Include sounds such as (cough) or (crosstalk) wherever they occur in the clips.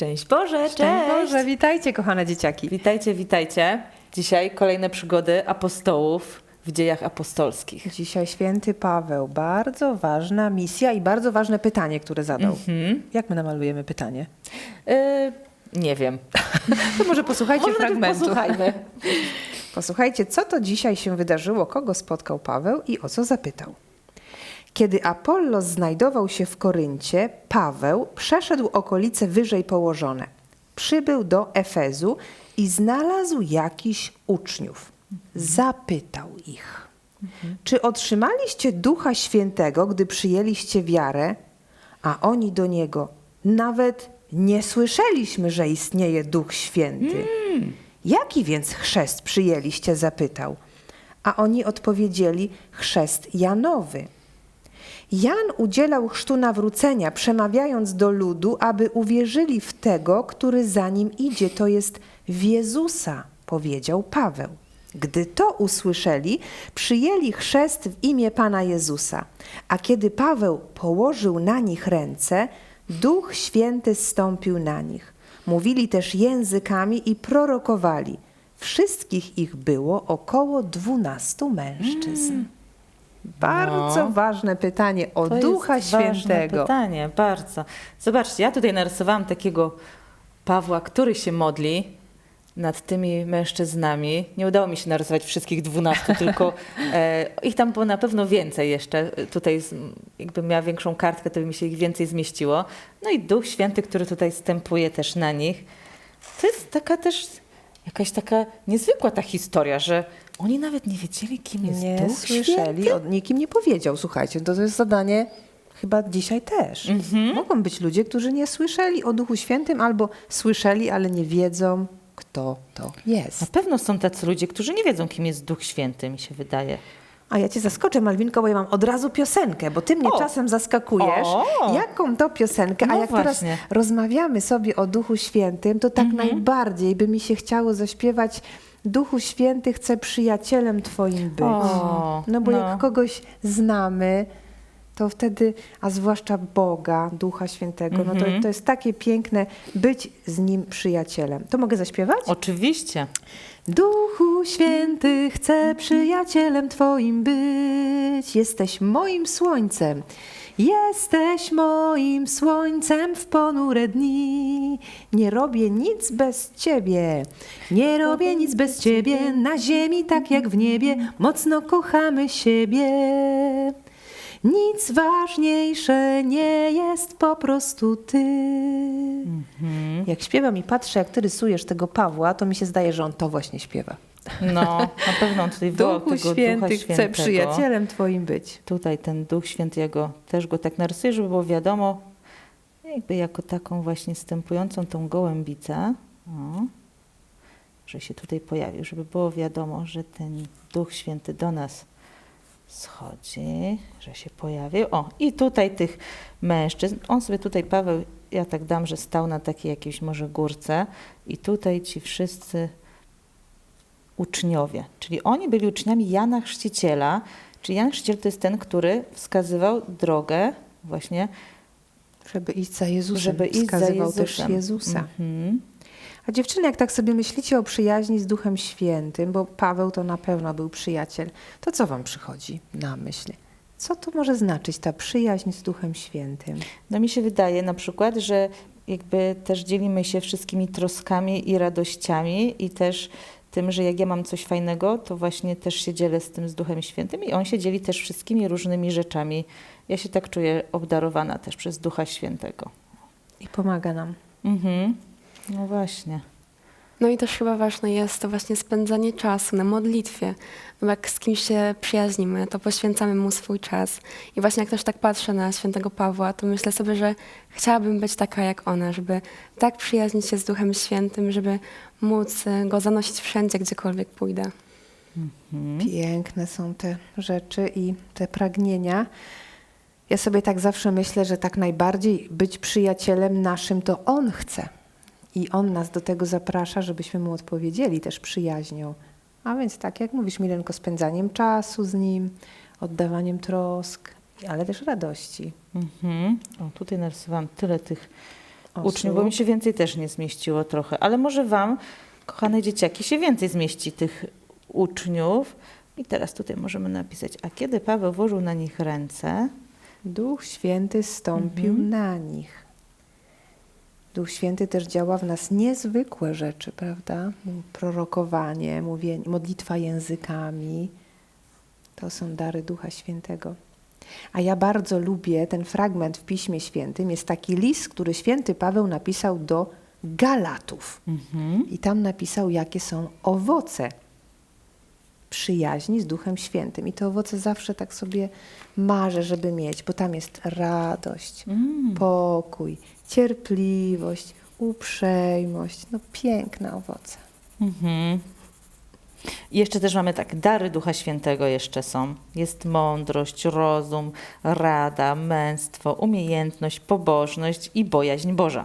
Szczęść Boże, cześć! Szczęść Boże, witajcie kochane dzieciaki. Witajcie, witajcie. Dzisiaj kolejne przygody apostołów w dziejach apostolskich. Dzisiaj święty Paweł, bardzo ważna misja i bardzo ważne pytanie, które zadał. Mhm. Jak my namalujemy pytanie? Y, nie wiem. (laughs) To może posłuchajcie Może fragmentu. posłuchajmy. (laughs) Posłuchajcie, co to dzisiaj się wydarzyło, kogo spotkał Paweł i o co zapytał. Kiedy Apollos znajdował się w Koryncie, Paweł przeszedł okolice wyżej położone. Przybył do Efezu i znalazł jakichś uczniów. Zapytał ich: Czy otrzymaliście Ducha Świętego, gdy przyjęliście wiarę? A oni do niego: Nawet nie słyszeliśmy, że istnieje Duch Święty. Jaki więc chrzest przyjęliście? zapytał. A oni odpowiedzieli: Chrzest Janowy. Jan udzielał chrztu nawrócenia, przemawiając do ludu, aby uwierzyli w tego, który za nim idzie, to jest w Jezusa, powiedział Paweł. Gdy to usłyszeli, przyjęli chrzest w imię Pana Jezusa. A kiedy Paweł położył na nich ręce, Duch Święty zstąpił na nich. Mówili też językami i prorokowali. Wszystkich ich było około dwunastu mężczyzn. Bardzo No. ważne pytanie o To Ducha jest ważne Świętego. pytanie, bardzo. Zobaczcie, ja tutaj narysowałam takiego Pawła, który się modli nad tymi mężczyznami. Nie udało mi się narysować wszystkich dwunastu, tylko (laughs) e, ich tam było na pewno więcej jeszcze. Tutaj jakbym miała większą kartkę, to by mi się ich więcej zmieściło. No i Duch Święty, który tutaj stępuje też na nich. To jest taka też jakaś taka niezwykła ta historia, że oni nawet nie wiedzieli, kim jest Nie Duch słyszeli, Święty. o, nikim nie powiedział. Słuchajcie, to, to jest zadanie chyba dzisiaj też. Mhm. Mogą być ludzie, którzy nie słyszeli o Duchu Świętym albo słyszeli, ale nie wiedzą, kto to Na jest. pewno są tacy ludzie, którzy nie wiedzą, kim jest Duch Święty, mi się wydaje. A ja cię zaskoczę, Malwinko, bo ja mam od razu piosenkę, bo ty mnie O! czasem zaskakujesz. O! Jaką to piosenkę? No A jak teraz właśnie. rozmawiamy sobie o Duchu Świętym, to tak Mhm. najbardziej by mi się chciało zaśpiewać Duchu Święty, chcę przyjacielem Twoim być. O, no bo no. jak kogoś znamy, to wtedy, a zwłaszcza Boga, Ducha Świętego, no Mhm. to, to jest takie piękne być z Nim przyjacielem. To mogę zaśpiewać? Oczywiście. Duchu Święty, chcę przyjacielem Twoim być. Jesteś moim słońcem. Jesteś moim słońcem w ponure dni. Nie robię nic bez Ciebie. Nie robię nic bez Ciebie. Na ziemi tak jak w niebie. Mocno kochamy siebie. Nic ważniejsze nie jest po prostu Ty. Jak śpiewam i patrzę, jak Ty rysujesz tego Pawła, to mi się zdaje, że on to właśnie śpiewa. No, na pewno on tutaj wołał Duchu tego Święty, Ducha Świętego. przyjacielem Twoim być. Tutaj ten Duch Święty, ja go, też go tak narysuję, żeby było wiadomo, jakby jako taką właśnie stępującą tą gołębicę, o, że się tutaj pojawił, żeby było wiadomo, że ten Duch Święty do nas schodzi, że się pojawił. O, i tutaj tych mężczyzn, on sobie tutaj, Paweł, ja tak dam, że stał na takiej jakiejś może górce i tutaj ci wszyscy uczniowie, czyli oni byli uczniami Jana Chrzciciela, czyli Jan Chrzciciel to jest ten, który wskazywał drogę właśnie, Żeby iść za Jezusem. żeby iść za Wskazywał też Jezusem. Jezusa. Mhm. A dziewczyny, jak tak sobie myślicie o przyjaźni z Duchem Świętym, bo Paweł to na pewno był przyjaciel, to co wam przychodzi na myśl? Co to może znaczyć ta przyjaźń z Duchem Świętym? No mi się wydaje na przykład, że jakby też dzielimy się wszystkimi troskami i radościami i też tym, że jak ja mam coś fajnego, to właśnie też się dzielę z tym z Duchem Świętym i on się dzieli też wszystkimi różnymi rzeczami. Ja się tak czuję obdarowana też przez Ducha Świętego. I pomaga nam. Mhm. No właśnie. No i też chyba ważne jest to właśnie spędzanie czasu na modlitwie. No bo jak z kimś się przyjaźnimy, to poświęcamy mu swój czas. I właśnie jak też tak patrzę na świętego Pawła, to myślę sobie, że chciałabym być taka jak ona, żeby tak przyjaźnić się z Duchem Świętym, żeby móc e, go zanosić wszędzie, gdziekolwiek pójdę. Piękne są te rzeczy i te pragnienia. Ja sobie tak zawsze myślę, że tak najbardziej być przyjacielem naszym to On chce. I On nas do tego zaprasza, żebyśmy Mu odpowiedzieli też przyjaźnią. A więc tak jak mówisz Milenko, spędzaniem czasu z Nim, oddawaniem trosk, ale też radości. Mhm. O, tutaj narysowałam tyle tych osób. uczniów, bo mi się więcej też nie zmieściło trochę, ale może Wam, kochane dzieciaki, się więcej zmieści tych uczniów. I teraz tutaj możemy napisać, a kiedy Paweł włożył na nich ręce, Duch Święty stąpił Mhm. na nich. Duch Święty też działa w nas niezwykłe rzeczy, prawda? Prorokowanie, mówienie, modlitwa językami. To są dary Ducha Świętego. A ja bardzo lubię ten fragment w Piśmie Świętym. Jest taki list, który święty Paweł napisał do Galatów. mhm. I tam napisał, jakie są owoce przyjaźni z Duchem Świętym. I te owoce zawsze tak sobie marzę, żeby mieć, bo tam jest radość, Mm. pokój, cierpliwość, uprzejmość. No piękne owoce. Mhm. Jeszcze też mamy tak, dary Ducha Świętego jeszcze są. Jest mądrość, rozum, rada, męstwo, umiejętność, pobożność i bojaźń Boża.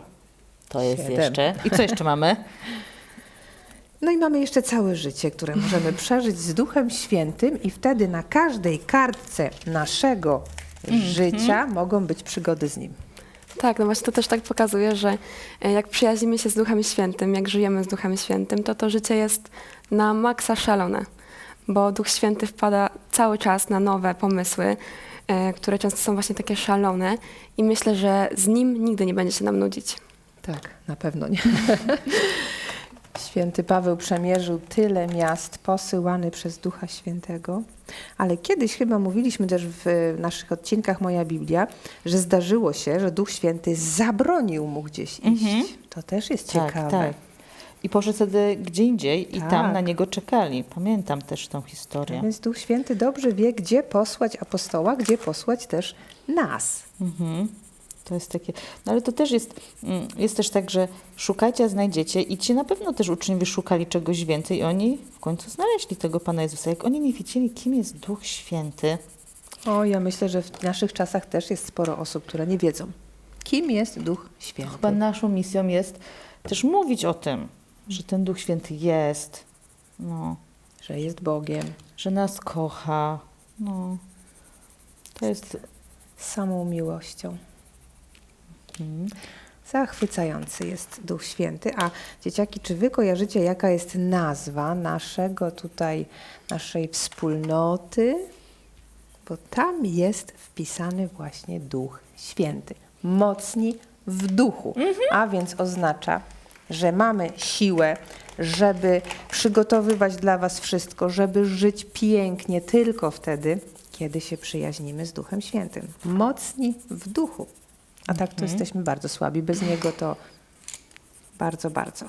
To jest Siedem. jeszcze. I co jeszcze mamy? (laughs) No i mamy jeszcze całe życie, które możemy (laughs) przeżyć z Duchem Świętym i wtedy na każdej kartce naszego życia mogą być przygody z Nim. Tak, no właśnie to też tak pokazuje, że e, jak przyjaźnimy się z Duchem Świętym, jak żyjemy z Duchem Świętym, to to życie jest na maksa szalone, bo Duch Święty wpada cały czas na nowe pomysły, e, które często są właśnie takie szalone i myślę, że z Nim nigdy nie będzie się nam nudzić. Tak, na pewno nie. (laughs) Święty Paweł przemierzył tyle miast posyłany przez Ducha Świętego, ale kiedyś chyba mówiliśmy też w naszych odcinkach Moja Biblia, że zdarzyło się, że Duch Święty zabronił mu gdzieś iść. Mhm. To też jest Tak, ciekawe. tak. I poszedł wtedy gdzie indziej i Tak. tam na niego czekali. Pamiętam też tą historię. Więc Duch Święty dobrze wie, gdzie posłać apostoła, gdzie posłać też nas. Mhm. To jest takie. No ale to też jest, mm, jest też tak, że szukajcie, a znajdziecie i ci na pewno też uczniowie szukali czegoś więcej i oni w końcu znaleźli tego Pana Jezusa. Jak oni nie wiedzieli, kim jest Duch Święty, O, ja myślę, że w naszych czasach też jest sporo osób, które nie wiedzą, kim jest Duch Święty. chyba naszą misją jest też mówić o tym, że ten Duch Święty jest, no, Że jest Bogiem, że nas kocha. No. To jest. samą miłością. Zachwycający jest Duch Święty. A dzieciaki, czy wy kojarzycie, jaka jest nazwa naszego tutaj, naszej wspólnoty? Bo tam jest wpisany właśnie Duch Święty. Mocni w duchu. A więc oznacza, że mamy siłę, żeby przygotowywać dla was wszystko, żeby żyć pięknie tylko wtedy, kiedy się przyjaźnimy z Duchem Świętym. Mocni w duchu. A tak to jesteśmy bardzo słabi. Bez Niego to bardzo, bardzo.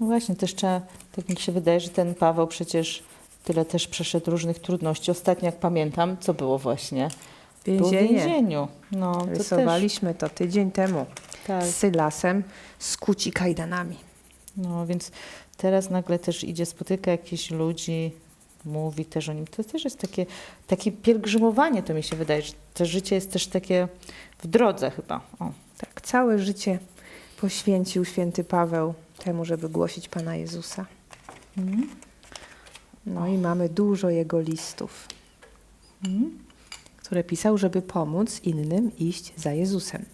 No właśnie, też trzeba, tak mi się wydaje, że ten Paweł przecież tyle też przeszedł różnych trudności. Ostatnio, jak pamiętam, co było właśnie? Był w więzieniu. No, to też, Rysowaliśmy to tydzień temu tak. z Sylasem, skuci kajdanami. No, więc teraz nagle też idzie, spotyka jakichś ludzi, mówi też o nim. To też jest takie, takie pielgrzymowanie, to mi się wydaje, że to życie jest też takie w drodze chyba. O. Tak, całe życie poświęcił święty Paweł temu, żeby głosić Pana Jezusa. Mhm. No i mamy dużo jego listów, Mhm. które pisał, żeby pomóc innym iść za Jezusem.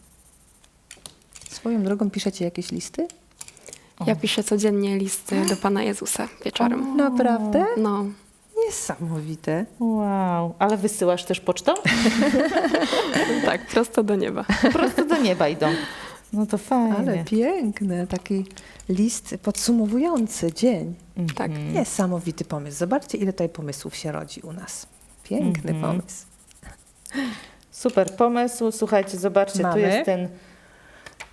Swoją drogą piszecie jakieś listy? Ja piszę codziennie listy do Pana Jezusa wieczorem. Naprawdę? No, Niesamowite. Wow, ale wysyłasz też pocztą? (laughs) tak, prosto do nieba. Prosto do nieba idą. No to fajnie. Ale piękne, taki list podsumowujący dzień. Tak. Mhm. Niesamowity pomysł. Zobaczcie, ile tutaj pomysłów się rodzi u nas. Piękny Mhm. pomysł. Super pomysł. Słuchajcie, zobaczcie, tu Mamy. jest ten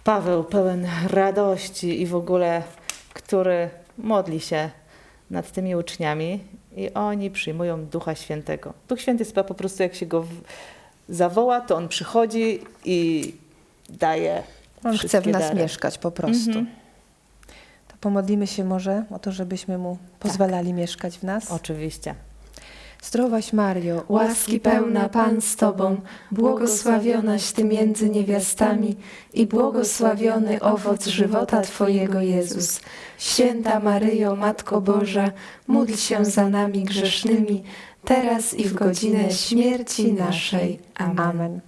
Paweł pełen radości i w ogóle, który modli się nad tymi uczniami i oni przyjmują Ducha Świętego. Duch Święty jest po prostu, jak się go zawoła, to on przychodzi i daje On chce w nas dary. mieszkać po prostu. Mhm. To pomodlimy się może o to, żebyśmy mu pozwalali mieszkać w nas. Oczywiście. Zdrowaś Mario, Łaski pełna Pan z Tobą, błogosławionaś Ty między niewiastami i błogosławiony owoc żywota Twojego Jezus. Święta Maryjo, Matko Boża, módl się za nami grzesznymi, teraz i w godzinę śmierci naszej. Amen. Amen.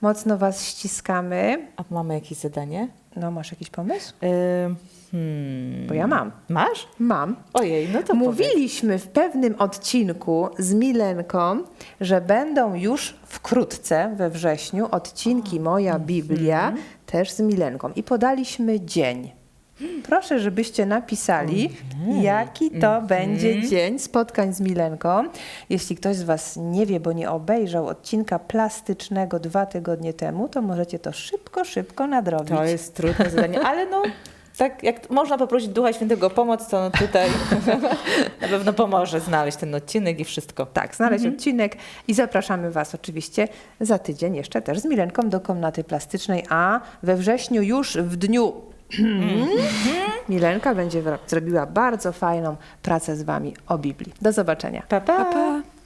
Mocno Was ściskamy. A mamy jakieś zadanie? No, masz jakiś pomysł? E, hmm. Bo ja mam. Masz? Mam. Ojej, no to powiedz. Mówiliśmy w pewnym odcinku z Milenką, że będą już wkrótce, we wrześniu, odcinki Moja Biblia, też z Milenką. I podaliśmy dzień. Proszę, żebyście napisali, jaki to będzie dzień spotkań z Milenką. Jeśli ktoś z Was nie wie, bo nie obejrzał odcinka plastycznego dwa tygodnie temu, to możecie to szybko, szybko nadrobić. To jest trudne zadanie, ale no, tak jak można poprosić Ducha Świętego o pomoc, to no tutaj (laughs) na pewno pomoże znaleźć ten odcinek i wszystko. Tak, znaleźć odcinek i zapraszamy Was oczywiście za tydzień jeszcze też z Milenką do komnaty plastycznej, a we wrześniu już w dniu Milenka będzie zrobiła bardzo fajną pracę z Wami o Biblii. Do zobaczenia. Pa, pa. Pa, pa.